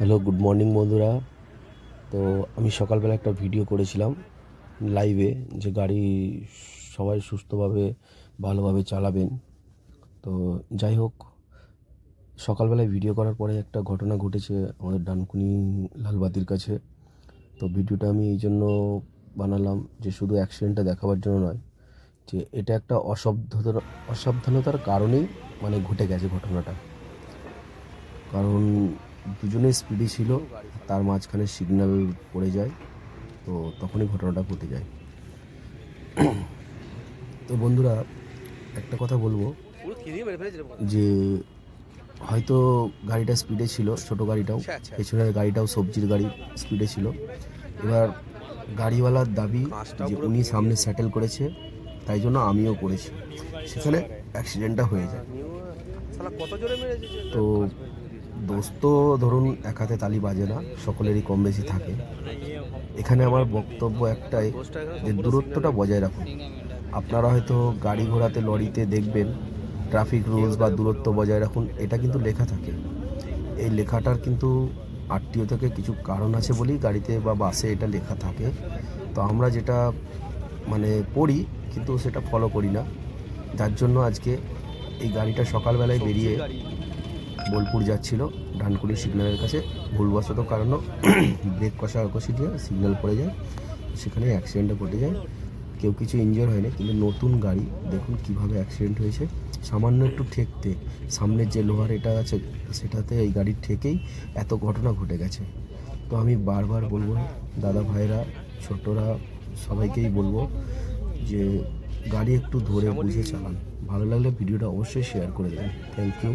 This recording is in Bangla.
হ্যালো, গুড মর্নিং বন্ধুরা। তো আমি সকালবেলা একটা ভিডিও করেছিলাম লাইভে যে গাড়ি সবাই সুস্থভাবে, ভালোভাবে চালাবেন। তো যাই হোক, সকালবেলায় ভিডিও করার পরে একটা ঘটনা ঘটেছে আমাদের ডানকুনি লালবাতির কাছে। তো ভিডিওটা আমি এই জন্য বানালাম যে শুধু অ্যাক্সিডেন্টটা দেখাবার জন্য নয়, যে এটা একটা অসাবধানতার অসাবধানতার কারণেই মানে ঘটে গেছে ঘটনাটা। কারণ দুজনে স্পিডে ছিল তার মাঝখানে সিগন্যাল পড়ে যায় তো তখনই ঘটনাটা ঘটে যায়। তো বন্ধুরা একটা কথা বলব যে হয়তো গাড়িটা স্পিডে ছিল ছোট গাড়িটাও পেছনের গাড়িটাও সবজির গাড়ি স্পিডে ছিল। এবার গাড়িওয়ালার দাবি যে উনি সামনে সেটেল করেছে তাই জন্য আমিও করেছি। সেখানে অ্যাক্সিডেন্টটা হয়ে যায়। তো দোষ তো ধরুন এক হাতে তালি বাজে না, সকলেরই কম বেশি থাকে। এখানে আমার বক্তব্য একটাই যে দূরত্বটা বজায় রাখুন। আপনারা হয়তো গাড়ি ঘোড়াতে, লরিতে দেখবেন ট্রাফিক রুলস বা দূরত্ব বজায় রাখুন, এটা কিন্তু লেখা থাকে। এই লেখাটার কিন্তু আরটিও থেকে কিছু কারণ আছে বলেই গাড়িতে বা বাসে এটা লেখা থাকে। তো আমরা যেটা মানে পড়ি, কিন্তু সেটা ফলো করি না। যার জন্য আজকে এই গাড়িটা সকালবেলায় বেরিয়ে বোলপুর যাচ্ছিল, ডানকুনি সিগন্যালের কাছে। ভুলবশত কারণ ব্রেক কষা কষাকষি দিয়ে সিগন্যাল পড়ে যায়, সেখানে অ্যাক্সিডেন্টটা ঘটে যায়। কেউ কিছু ইনজিওর হয়নি, কিন্তু নতুন গাড়ি, দেখুন কীভাবে অ্যাক্সিডেন্ট হয়েছে। সামান্য একটু ঠেকতে, সামনের যে লোহার এটা আছে, সেটাতে এই গাড়ির ঠেকেই এত ঘটনা ঘটে গেছে। তো আমি বারবার বলব, দাদা ভাইরা, ছোটরা, সবাইকেই বলব যে, গাড়ি একটু ধরে বুঝে চালান। ভালো লাগলে ভিডিওটা অবশ্যই শেয়ার করে দেবেন। Thank you